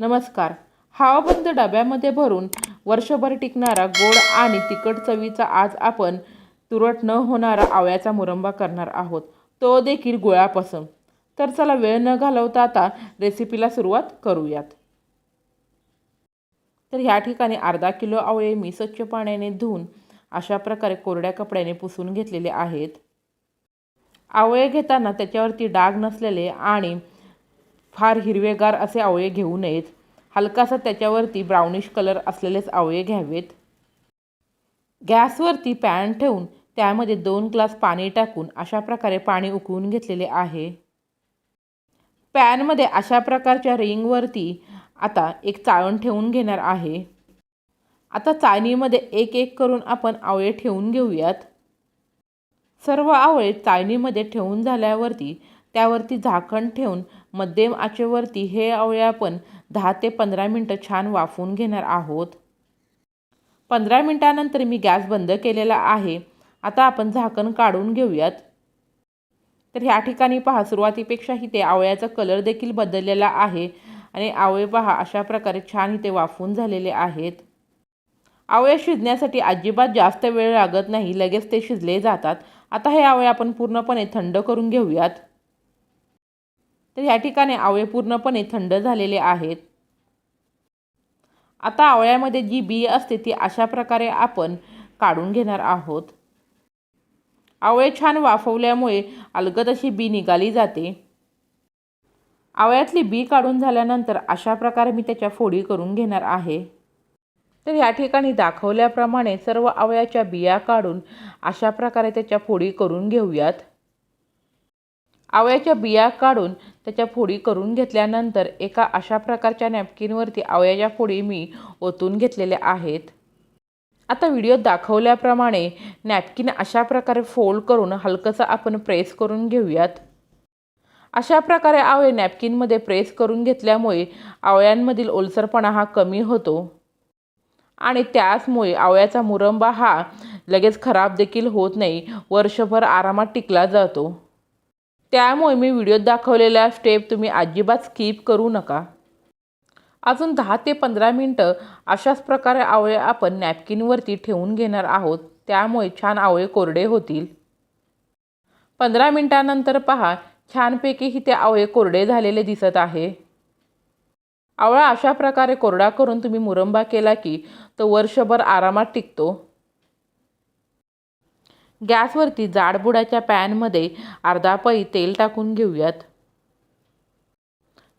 नमस्कार. हवाबंद डब्यामध्ये भरून वर्षभर टिकणारा गोड आणि तिखट चवीचा आज आपण तुरट न होणारा आवळ्याचा मुरंबा करणार आहोत. तो देखील गुळापासून. तर चला वेळ न घालवता आता रेसिपीला सुरुवात करूयात. तर ह्या ठिकाणी अर्धा किलो आवळे मी स्वच्छ पाण्याने धुवून अशा प्रकारे कोरड्या कपड्याने पुसून घेतलेले आहेत. आवळे घेताना त्याच्यावरती डाग नसलेले आणि फार हिरवेगार असे आवळे घेऊ नयेत. हलकासा त्याच्यावरती ब्राउनिश कलर असलेलेच आवळे घ्यावेत. गॅसवरती पॅन ठेवून त्यामध्ये दोन ग्लास पाणी टाकून अशा प्रकारे पाणी उकळून घेतलेले आहे. पॅनमध्ये अशा प्रकारच्या रिंगवरती आता एक चाळण ठेवून घेणार आहे. आता चाळणीमध्ये एक एक करून आपण आवळे ठेवून घेऊयात. सर्व आवळे चाळणीमध्ये ठेवून झाल्यावरती त्यावरती झाकण ठेवून मध्यम आचेवरती हे आवळे आपण दहा ते पंधरा मिनटं छान वाफवून घेणार आहोत. पंधरा मिनटानंतर मी गॅस बंद केलेला आहे. आता आपण झाकण काढून घेऊयात. तर ह्या ठिकाणी पहा सुरुवातीपेक्षा इथे आवळ्याचा कलर देखील बदललेला आहे आणि आवळे पहा अशा प्रकारे छान इथे वाफवून झालेले आहेत. आवळे शिजण्यासाठी अजिबात जास्त वेळ लागत नाही लगेच ते शिजले जातात. आता हे आवळे आपण पूर्णपणे थंड करून घेऊयात. तर ह्या ठिकाणी आवळे पूर्णपणे थंड झालेले आहेत. आता आवळ्यामध्ये जी बी असते ती अशा प्रकारे आपण काढून घेणार आहोत. आवळे छान वाफवल्यामुळे अलगद अशी बी निघाली जाते. आवळ्यातली बी काढून झाल्यानंतर अशा प्रकारे मी त्याच्या फोडी करून घेणार आहे. तर या ठिकाणी दाखवल्याप्रमाणे सर्व आवळ्याच्या बिया काढून अशा प्रकारे त्याच्या फोडी करून घेऊयात. आवळ्याच्या बिया काढून त्याच्या फोडी करून घेतल्यानंतर एका अशा प्रकारच्या नॅपकिनवरती आवळ्याच्या फोडी मी ओतून घेतलेल्या आहेत. आता व्हिडिओ दाखवल्याप्रमाणे नॅपकिन अशा प्रकारे फोल्ड करून हलकंसं आपण प्रेस करून घेऊयात. अशा प्रकारे आवळे नॅपकिनमध्ये प्रेस करून घेतल्यामुळे आवळ्यांमधील ओलसरपणा हा कमी होतो. आणि त्याचमुळे आवळ्याचा मुरंबा हा लगेच खराब देखील होत नाही वर्षभर आरामात टिकला जातो. त्यामुळे मी व्हिडिओत दाखवलेल्या स्टेप तुम्ही अजिबात स्किप करू नका. अजून दहा ते पंधरा मिनटं अशाच प्रकारे आवळे आपण नॅपकिनवरती ठेवून घेणार आहोत. त्यामुळे छान आवळे कोरडे होतील. पंधरा मिनटानंतर पहा छानपैकी ही ते आवळे कोरडे झालेले दिसत आहे. आवळा अशा प्रकारे कोरडा करून तुम्ही मुरंबा केला की तो वर्षभर आरामात टिकतो. गॅसवरती जाडबुडाच्या पॅनमध्ये अर्धा पै तेल टाकून घेऊयात.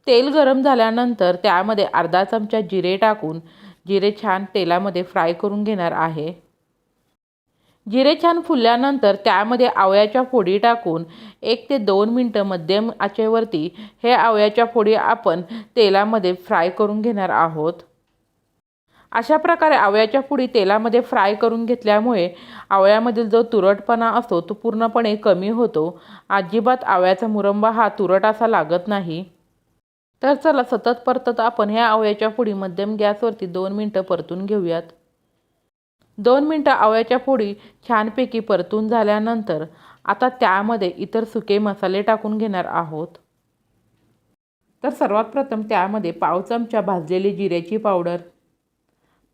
तेल गरम झाल्यानंतर त्यामध्ये अर्धा चमचा जिरे टाकून जिरे छान तेलामध्ये फ्राय करून घेणार आहे. जिरे छान फुलल्यानंतर त्यामध्ये आवळ्याच्या फोडी टाकून एक ते दोन मिनटं मध्यम आचेवरती हे आवळ्याच्या फोडी आपण तेलामध्ये फ्राय करून घेणार आहोत. अशा प्रकारे आवळ्याच्या पुडी तेलामध्ये फ्राय करून घेतल्यामुळे आवळ्यामधील जो तुरटपणा असतो तो पूर्णपणे कमी होतो. अजिबात आवळ्याचा मुरंबा हा तुरट असा लागत नाही. तर चला सतत परतत आपण ह्या आवळ्याच्या पुडी मध्यम गॅसवरती दोन मिनटं परतून घेऊयात. दोन मिनटं आवळ्याच्या फोडी छानपैकी परतून झाल्यानंतर आता त्यामध्ये इतर सुके मसाले टाकून घेणार आहोत. तर सर्वात प्रथम त्यामध्ये पाव चमचा भाजलेली जिऱ्याची पावडर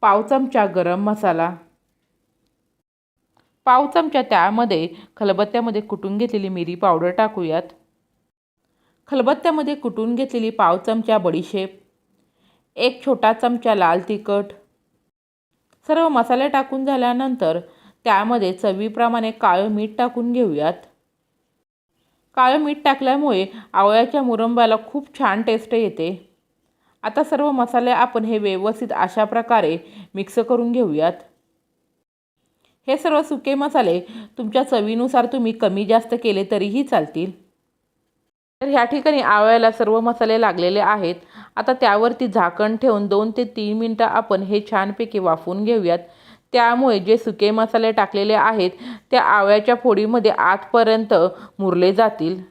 पाव चमचा गरम मसाला. पाव चमचा त्यामध्ये खलबत्त्यामध्ये कुटून घेतलेली मिरी पावडर टाकूयात. खलबत्त्यामध्ये कुटून घेतलेली पाव चमचा बडीशेप. एक छोटा चमचा लाल तिखट. सर्व मसाले टाकून झाल्यानंतर त्यामध्ये चवीप्रमाणे काळं मीठ टाकून घेऊयात. काळं मीठ टाकल्यामुळे आवळ्याच्या मुरंबाला खूप छान टेस्ट येते. आता सर्व मसाले आपण हे व्यवस्थित अशा प्रकारे मिक्स करून घेऊयात. हे सर्व सुके मसाले तुमच्या चवीनुसार तुम्ही कमी जास्त केले तरीही चालतील. तर ह्या ठिकाणी आवळ्याला सर्व मसाले लागलेले आहेत. आता त्यावरती झाकण ठेवून दोन ते तीन मिनटं आपण हे छानपैकी वाफवून घेऊयात. त्यामुळे जे सुके मसाले टाकलेले आहेत त्या आवळ्याच्या फोडीमध्ये आतपर्यंत मुरले जातील.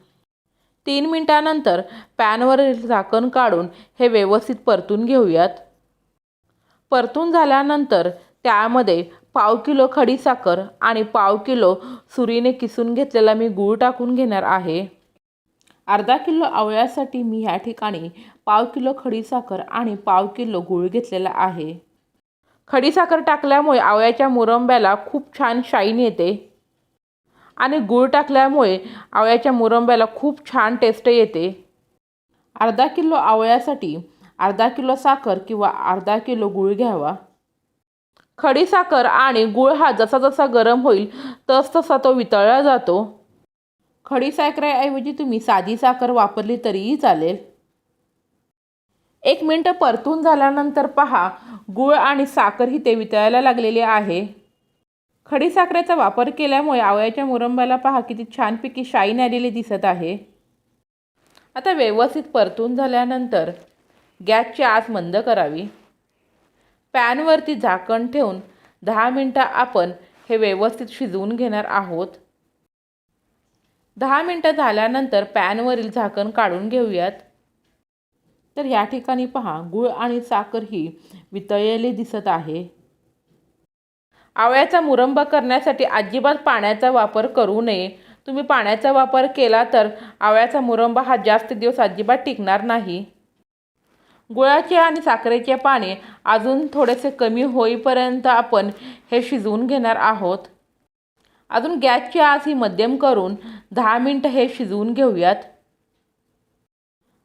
तीन मिनटानंतर पॅनवर झाकण काढून हे व्यवस्थित परतून घेऊयात. परतून झाल्यानंतर त्यामध्ये पाव किलो खडीसाखर आणि पाव किलो सुरीने किसून घेतलेला मी गूळ टाकून घेणार आहे. अर्धा किलो आवळ्यासाठी मी ह्या ठिकाणी पाव किलो खडीसाखर आणि पाव किलो गूळ घेतलेला आहे. खडीसाखर टाकल्यामुळे आवळ्याच्या मुरंब्याला खूप छान शाईन येते. आणि गूळ टाकल्यामुळे आवळ्याच्या मुरंब्याला खूप छान टेस्ट येते. अर्धा किलो आवळ्यासाठी अर्धा किलो साखर किंवा अर्धा किलो गूळ घ्यावा. खडीसाखर आणि गूळ हा जसा जसा गरम होईल तस तसा तो वितळला जातो. खडीसाखरेऐवजी तुम्ही साधी साखर वापरली तरीही चालेल. एक मिनटं परतून झाल्यानंतर पहा गूळ आणि साखर ही ते वितळायला लागलेली आहे. खडीसाखरेचा वापर केल्यामुळे आवळ्याच्या मुरंब्याला पहा किती छानपैकी शाईन आलेली दिसत आहे. आता व्यवस्थित परतून झाल्यानंतर गॅसची आज मंद करावी. पॅनवरती झाकण ठेवून दहा मिनटं आपण हे व्यवस्थित शिजवून घेणार आहोत. दहा मिनटं झाल्यानंतर पॅनवरील झाकण काढून घेऊयात. तर या ठिकाणी पहा गूळ आणि साखर ही वितळलेली दिसत आहे. आवळ्याचा मुरंब करण्यासाठी अजिबात पाण्याचा वापर करू नये. तुम्ही पाण्याचा वापर केला तर आवळ्याचा मुरंबा हा जास्त दिवस अजिबात टिकणार नाही. गुळाचे आणि साखरेचे पाणी अजून थोडेसे कमी होईपर्यंत आपण हे शिजवून घेणार आहोत. अजून गॅसची आस ही मध्यम करून दहा मिनटं हे शिजवून घेऊयात.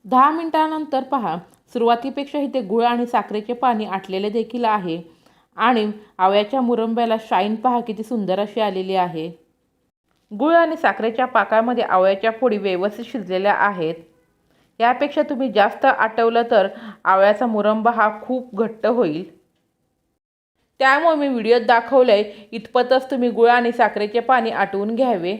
दहा मिनटानंतर पहा सुरुवातीपेक्षा इथे गुळ आणि साखरेचे पाणी आटलेले देखील आहे. आणि आवळ्याच्या मुरंब्याला शाईन पहा किती सुंदर अशी आलेली आहे. गुळ आणि साखरेच्या पाकामध्ये आवळ्याच्या फोडी व्यवस्थित शिजलेल्या आहेत. यापेक्षा तुम्ही जास्त आटवलं तर आवळ्याचा मुरंबा हा खूप घट्ट होईल. त्यामुळे मी व्हिडिओत दाखवलं आहे इतपतच तुम्ही गुळ आणि साखरेचे पाणी आटवून घ्यावे.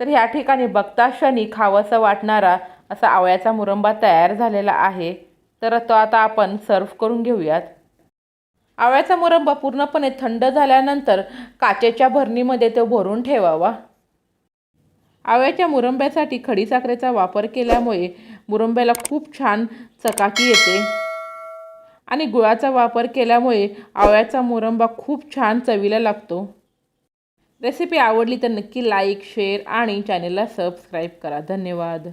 तर ह्या ठिकाणी बघता क्षणी खावंसं वाटणारा असा आवळ्याचा मुरंबा तयार झालेला आहे. तर तो आता आपण सर्व करून घेऊयात. आवळ्याचा मुरंबा पूर्णपणे थंड झाल्यानंतर काचेच्या भरणीमध्ये तो भरून ठेवावा. आवळ्याच्या मुरंब्यासाठी खडीसाखरेचा वापर केल्यामुळे मुरंब्याला खूप छान चकाकी येते. आणि गुळाचा वापर केल्यामुळे आवळ्याचा मुरंबा खूप छान चवीला लागतो. रेसिपी आवडली तर नक्की लाईक शेअर आणि चॅनेलला सबस्क्राईब करा. धन्यवाद.